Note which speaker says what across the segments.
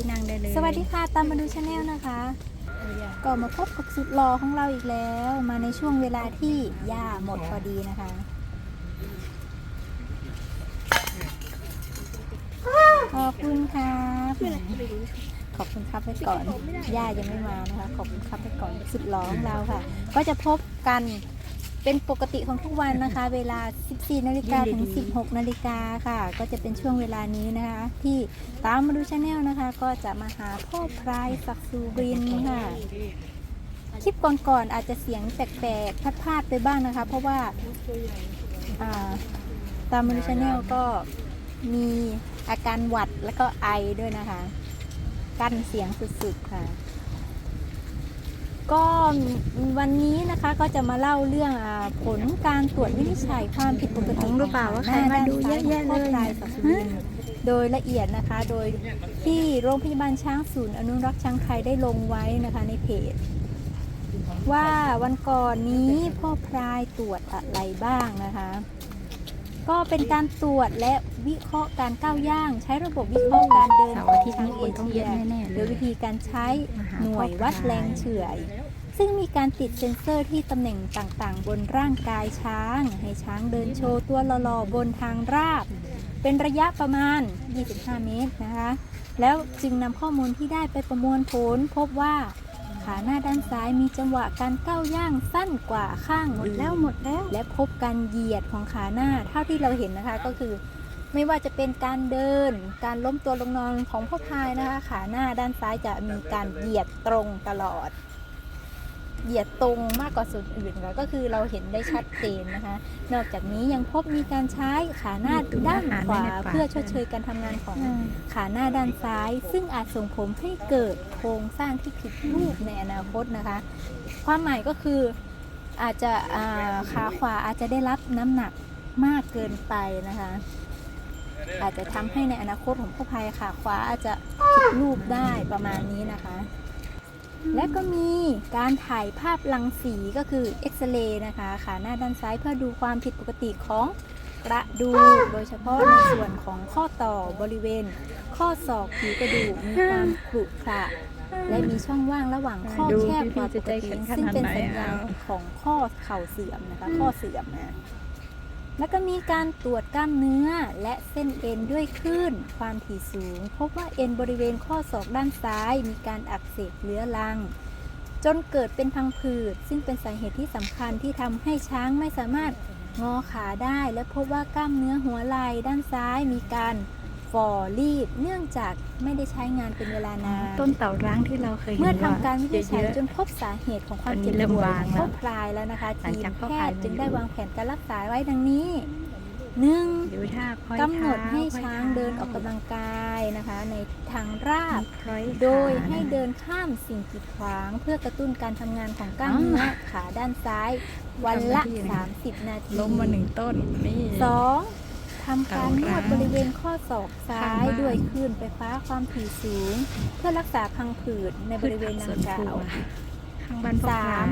Speaker 1: ที่นั่งได้เลย
Speaker 2: สวัสดีค่ะตามมาดูชาแนลนะคะ ก็มาพบกับสุดหล่อของเราอีกแล้ว มาในช่วงเวลาที่หญ้าหมดพอดีนะคะขอบคุณครับขอบคุณครับไปก่อนย่ายังไม่มานะคะ ขอบคุณครับไปก่อนสุดหล่อของเราค่ะ ก็จะพบกัน เป็นปกติของทุกวันนะคะ เวลา 14 นาฬิกาถึง 16 นาฬิกาค่ะ ก็จะเป็นช่วงเวลานี้นะคะ ที่ตามมาดูชาแนลนะคะ ก็จะมาหาพ่อพรายศักดิ์สุรินทร์ค่ะคลิปก่อนๆอาจจะเสียงแปลกๆพลาดๆไปบ้างนะคะ เพราะว่าอ่าตามมาดูชาแนลก็มีอาการหวัดแล้วก็ไอด้วยนะคะ กั้นเสียงสุดๆค่ะ ก็วันนี้นะคะก็จะมาเล่าเรื่องผลการตรวจวินิจฉัยความผิดปกติ
Speaker 1: หรือเปล่าว่าใครมาดูเยอะแยะเลย
Speaker 2: ของพ่อพรายศักดิ์สุรินทร์โดยละเอียดนะคะ โดยที่โรงพยาบาลช้างศูนย์อนุรักษ์ช้างไทยได้ลงไว้นะคะในเพจ ว่าวันก่อนนี้พ่อพรายตรวจอะไรบ้างนะคะ ก็เป็นการตรวจและวิเคราะห์การก้าวย่าง ใช้ระบบวิเคราะห์การเดินของ
Speaker 1: ทิตย์
Speaker 2: ช้างเอ
Speaker 1: เชี
Speaker 2: ยโด
Speaker 1: ย
Speaker 2: วิธีการใช้
Speaker 1: ห
Speaker 2: น่วยวัดแรงเฉื่อย ซึ่งมีการติดเซ็นเซอร์ที่ตำแหน่งต่างๆ บนร่างกายช้าง ให้ช้างเดินโชว์ตัวหล่อๆบนทางราบ เป็นระยะประมาณ 25 เมตรนะคะ แล้วจึงนำข้อมูลที่ได้ไปประมวลผลพบว่าขาหน้าด้านซ้ายมีจังหวะการก้าวย่างสั้นกว่าข้าง
Speaker 1: หมดแล้วหมดแล้ว
Speaker 2: และพบการเหยียดของขาหน้าเท่าที่เราเห็นนะคะก็คือ ไม่ว่าจะเป็นการเดิน การล้มตัวลงนอนของพ่อพายนะคะ ขาหน้าด้านซ้ายจะมีการเหยียดตรงตลอด เหยียดตรงมากกว่าส่วนอื่นค่ะก็คือเราเห็นได้ชัดเจนนะคะ นอกจากนี้ยังพบมีการใช้ขาหน้าด้านขวาเพื่อชดเชยการทำงานของขาหน้าด้านซ้าย ซึ่งอาจส่งผลให้เกิดโครงสร้างที่ผิดรูปในอนาคตนะคะ ความหมายก็คืออาจจะอ่าขาขวาอาจจะได้รับน้ำหนักมากเกินไปนะคะ อาจจะทำให้ในอนาคตของผู้ภัยขาขวาอาจจะผิดรูปได้ประมาณนี้นะคะ และก็มีการถ่ายภาพรังสีก็คือเอ็กซเรย์นะคะขาหน้าด้านซ้ายเพื่อดูความผิดปกติของกระดูกโดยเฉพาะในส่วนของข้อต่อบริเวณ ข้อศอกผิวกระดูกมีความขรุขระและมีช่องว่างระหว่างข้อแคบกว่าปกติซึ่งเป็นสัญญาณของข้อเข่าเสื่อมนะคะข้อเสื่อมนะ แล้วก็มีการตรวจกล้ามเนื้อและเส้นเอ็นด้วยคลื่นความถี่สูง พบว่าเอ็นบริเวณข้อศอกด้านซ้าย มีการอักเสบเรื้อรัง จนเกิดเป็นพังผืด ซึ่งเป็นสาเหตุที่สำคัญที่ทำให้ช้างไม่สามารถงอขาได้ และพบว่ากล้ามเนื้อหัวไหล่ด้านซ้ายมีการ ฝ่อรีบเนื่องจากไม่ได้ใช้งานเป็นเวลานาน
Speaker 1: ต้นเต่าร้างที่เราเคยเห็น
Speaker 2: เมื่อทำการวินิจฉัย
Speaker 1: เยอะ
Speaker 2: จนพบสาเหตุของความ
Speaker 1: ตอนนี้
Speaker 2: เจ็บ
Speaker 1: เริ่ม
Speaker 2: ป่วย
Speaker 1: วาง
Speaker 2: ของ
Speaker 1: แล้ว
Speaker 2: พ่อพลายแล้วนะคะ
Speaker 1: หลัง
Speaker 2: ที
Speaker 1: จาก
Speaker 2: ม
Speaker 1: พ่อ
Speaker 2: แพ
Speaker 1: พลาย
Speaker 2: ทย์
Speaker 1: มา
Speaker 2: จึง
Speaker 1: อยู่
Speaker 2: ได้วางแผนการรักษาไว้ดังนี้หนึ่ง
Speaker 1: ๆดูท่าค่อย
Speaker 2: กำหนดให้
Speaker 1: เท้
Speaker 2: ช้าง
Speaker 1: ค่ย
Speaker 2: เดินออกกำลังกายนะคะ ในทางราบ
Speaker 1: มีคล้อย
Speaker 2: โดย
Speaker 1: ขา
Speaker 2: ให้เดินข้ามสิ่งกีดขวาง เพื่อกระตุ้นการทำงานของกล้ามเนื้อขาด้านซ้าย วันละ 30 นาที
Speaker 1: ล้มมาหนึ่งต้นนี่
Speaker 2: สอง ทำการนวด
Speaker 1: เต่าร้าง
Speaker 2: บริเวณข้อศอกซ้า
Speaker 1: ข้าง
Speaker 2: ย
Speaker 1: บ้าน
Speaker 2: ด้วยคลื่นไฟฟ้าความถี่สูง เพื่อรักษาพังผืดในบริเวณดังกล่าว
Speaker 1: ข้างบ้านพ่อ
Speaker 2: สา
Speaker 1: พามย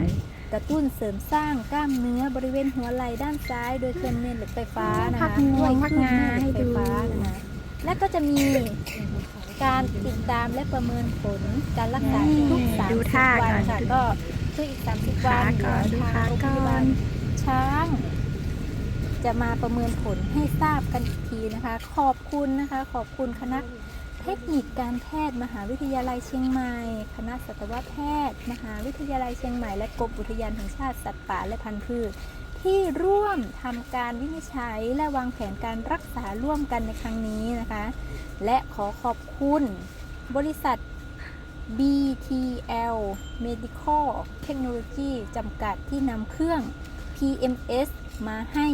Speaker 2: กระตุ้นเสริมสร้างกล้ามเนื้อบริเวณหัวไหล่ด้านซ้าย โดยเคลื่อนแม่เหล็กไฟฟ้านะ
Speaker 1: พั
Speaker 2: คะ
Speaker 1: กงวง
Speaker 2: ด้วย
Speaker 1: พัก
Speaker 2: คลื่น
Speaker 1: งา
Speaker 2: แม่เหล็กไฟฟ้า
Speaker 1: ให้ดู
Speaker 2: นะคะและก็จะมีการติดตามและประเมินผลการรักษาทุกสาม
Speaker 1: ดู
Speaker 2: สิบ
Speaker 1: ท่า
Speaker 2: วัน
Speaker 1: ก่อน
Speaker 2: ค่ะก็คืออีกสามสิบวัน
Speaker 1: ขาก่อนดู
Speaker 2: ทาง
Speaker 1: ขา
Speaker 2: โรงพ
Speaker 1: ก่
Speaker 2: ยาบา
Speaker 1: อ
Speaker 2: ล
Speaker 1: น
Speaker 2: ช้าง จะมาประเมินผลให้ทราบกันอีกทีนะคะ ขอบคุณนะคะ ขอบคุณคณะเทคนิคการแพทย์มหาวิทยาลัยเชียงใหม่ คณะสัตวแพทย์ มหาวิทยาลัยเชียงใหม่ และกรมอุทยานแห่งชาติสัตว์ป่าและพันธุ์พืช ที่ร่วมทำการวินิจฉัยและวางแผนการรักษาร่วมกันในครั้งนี้นะคะ และขอขอบคุณบริษัท BTL Medical Technology จำกัดที่นำเครื่อง PMS มาให้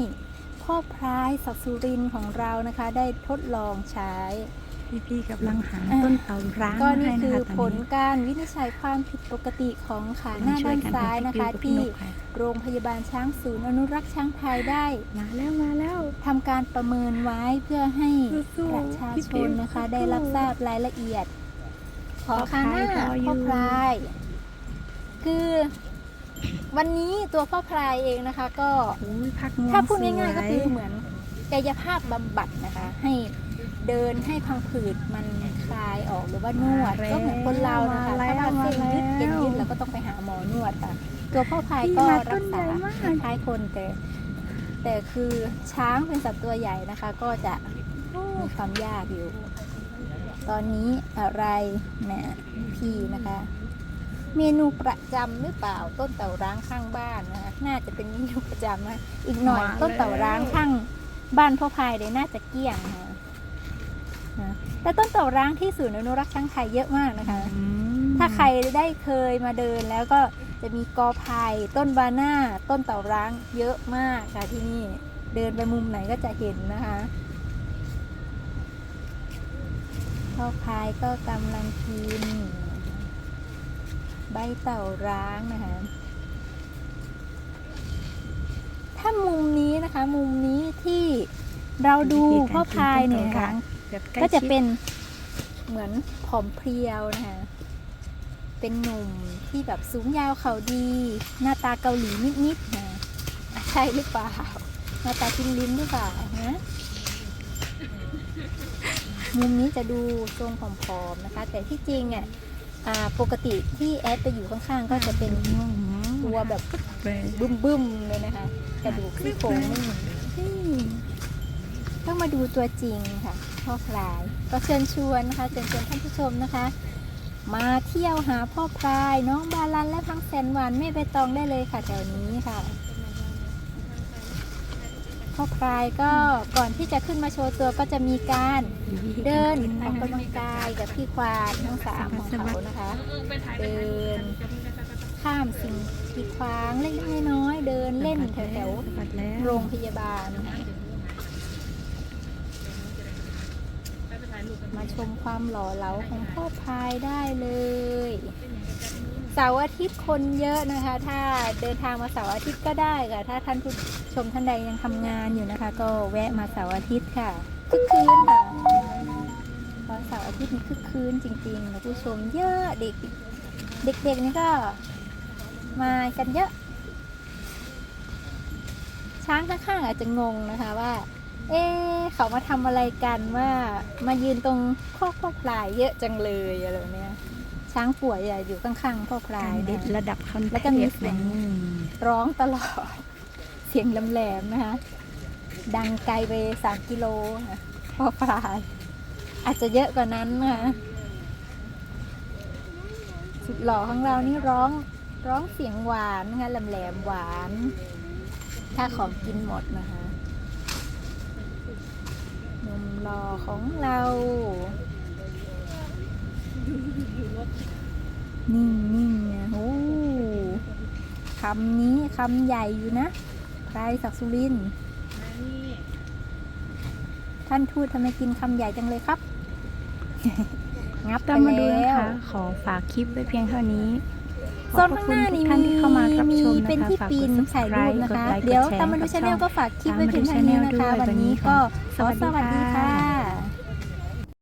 Speaker 2: พ่อพรายศักดิ์สุรินทร์ของเรานะคะ ได้ทดลองใช้
Speaker 1: พี่ๆกำลังหา
Speaker 2: อะ
Speaker 1: ต้นเต่าร้าง
Speaker 2: ก็
Speaker 1: มา
Speaker 2: นี่
Speaker 1: ให้นะ
Speaker 2: คือ
Speaker 1: คะต
Speaker 2: ผ
Speaker 1: อน
Speaker 2: ล
Speaker 1: นี้
Speaker 2: การวินิจฉัยความผิดปกติของขาหน้าด้านซ้ายนะคะที่โรงพยาบาลช้างศูนย์อนุรักษ์ช้างไทยได้
Speaker 1: มาแล้วมาแล้ว
Speaker 2: ทำการประเมินไว้เพื่อให้
Speaker 1: สู้ๆ
Speaker 2: ประชา
Speaker 1: พี่
Speaker 2: ช
Speaker 1: ปิ๊
Speaker 2: น
Speaker 1: ม
Speaker 2: นะคะ
Speaker 1: สู้ๆ
Speaker 2: ได้รับทราบรายละเอียด ของ
Speaker 1: พ่อ
Speaker 2: ขาหน้า
Speaker 1: พลายรออยู่
Speaker 2: พ่อพลาย คือ วันนี้ตัวพ่อพลายเองนะคะก็
Speaker 1: อุ้ยพักงวง
Speaker 2: ถ้าพูดง่ายๆ
Speaker 1: สว
Speaker 2: ก็คือเหมือนกายภาพบำบัดนะคะ ให้เดินให้พังผืดมันคลายออกหรือว่านวด
Speaker 1: มาแล้ว
Speaker 2: ก็เหมือนคนเรานะคะ
Speaker 1: มาแล้ว
Speaker 2: ถ้ามันเส้นยืด
Speaker 1: มาแล้ว
Speaker 2: เอ็นยืดเราก็ต้องไปหาหมอนวดค่ะ ตัวพ่อพาย
Speaker 1: พี่
Speaker 2: ก็
Speaker 1: มาต้
Speaker 2: รั
Speaker 1: น
Speaker 2: ก
Speaker 1: ใหญ่
Speaker 2: ษามา
Speaker 1: ก
Speaker 2: คล้ายๆคนแต่แต่คือช้างเป็นสัตว์ตัวใหญ่นะคะ ก็จะมีความยากอยู่ ตอนนี้อะไรแหม่พี่นะคะ เมนูประจำหรือเปล่าต้นเต่าร้างข้างบ้านนะคะน่าจะเป็นเมนูประจำนะอีกหน่อย
Speaker 1: มาแล้ว
Speaker 2: ต้นเต่าร้างข้างบ้านพ่อพายเลยน่าจะเกลี้ยงนะคะนะแต่ต้นเต่าร้างที่ศูนย์อนุรักษ์ช้างไทยเยอะมากนะคะ
Speaker 1: อืม
Speaker 2: ถ้าใครได้เคยมาเดินแล้วก็จะมีกอไผ่ต้นบาน่าต้นเต่าร้างเยอะมากค่ะที่นี่เดินไปมุมไหนก็จะเห็นนะคะพ่อพายก็กำลังกิน ใบเต่าร้างนะคะ ถ้ามุมนี้นะคะ มุมนี้ที่เราดูพ่อพายเนี่ยนะคะ
Speaker 1: แบบใล้
Speaker 2: ก็จะ
Speaker 1: ชิด
Speaker 2: เป็นเหมือนผอมเพรียวนะคะ เป็นหนุ่มที่แบบสูงยาวเขาดี หน้าตาเกาหลีนิดๆนะใช่หรือเปล่า หน้าตาจิ้มลิ้มหรือเปล่านะมุมนี้จะดูทรงผอมๆนะคะ แต่ที่จริงอะ อ่าปกติที่แอดไปอยู่ข้างๆ ก็จะเป็นตัวแบบ
Speaker 1: เลย
Speaker 2: บึ้มๆเลยนะคะกระดูกซี่โครงไม่มีต้องมาดูตัวจริงค่ะพ่อพลายก็เชิญชวนนะคะเชิญชวนท่านผู้ชมนะคะ มาเที่ยวหาพ่อพลายน้องบาลันและพังแสนหวานแม่ใบตองได้เลยค่ะแถวนี้ค่ะ พ่อพลายก็ก่อนที่จะขึ้นมาโชว์ตัวก็จะมีการเดินออกกำลังกายกับพี่ควานทั้งสามของเขานะคะเดินข้ามสิ่งกีดขวางเล็กๆน้อยๆเดินเล่นแถวๆ
Speaker 1: บัดแล้ว
Speaker 2: โรงพยาบาลนะคะมาชมความหล่อเหลาของพ่อพายได้เลยเสาร์อาทิตย์คนเยอะนะคะ ถ้าเดินทางมาเสาร์อาทิตย์ก็ได้ค่ะถ้าท่านผู้ ชมท่านใดยังทำงานอยู่นะคะ ก็แวะมาเสาร์อาทิตย์ค่ะคึกคืนค่ะตอนเสาร์อาทิตย์นี่คึกคืนจริงๆนะผู้ชมเยอะเด็กเด็กๆนี่ก็มากันเยอะ ช้างข้างๆอาจจะงงนะคะว่า เอ๊ะเขามาทำอะไรกันว่ามายืนตรงข้อพ่อพลายเยอะจังเลยอะไรแบบเนี้ยช้างป่วยอะอยู่ข้างๆพ่อพลาย
Speaker 1: เด็ด
Speaker 2: นะ
Speaker 1: ระดับคอน
Speaker 2: แล้วก็มีเสียงร้องตลอดเสียงแหลมๆนะคะ ดังไกลไปสามกิโลพ่อพลาย อาจจะเยอะกว่านั้นนะคะสุดหล่อของเรานี่ร้องร้องเสียงหวานนะคะแหลมๆหวาน ถ้าของกินหมดนะคะนมหล่อของเรานิ่งนิ่งๆเนี่ยโอ้คำนี้คำใหญ่อยู่นะ ไพรศักดิ์สุรินทร์ท่านทูตทำไมกินคำใหญ่จังเลยครับ งับไป
Speaker 1: ต้องมาดูนะ
Speaker 2: แล้ว
Speaker 1: คะขอฝากคลิปไว้เพียงเท่านี้
Speaker 2: โซนข้างหน้านี่
Speaker 1: ขอบพระคุณทุกท่าน
Speaker 2: มี
Speaker 1: ที่เข้ามารับ
Speaker 2: มี
Speaker 1: ชมนะคะ
Speaker 2: เป็นที่
Speaker 1: ฝากกด
Speaker 2: ปีนถ่ายรูป
Speaker 1: subscribe
Speaker 2: นะคะ
Speaker 1: กดไลค์
Speaker 2: เดี๋ยว
Speaker 1: กดแชร์
Speaker 2: ตามมาดู
Speaker 1: กับ
Speaker 2: ชาแนล
Speaker 1: ช่อง
Speaker 2: ก็ฝากคลิปไว้เพียงเท่านี้นะคะ
Speaker 1: ตามมาดู
Speaker 2: วันนี้
Speaker 1: channel ด้วย
Speaker 2: ก็
Speaker 1: วันนี้
Speaker 2: ขอ
Speaker 1: สวัสดี
Speaker 2: สวัสดี
Speaker 1: ค่ะ
Speaker 2: ค่ะ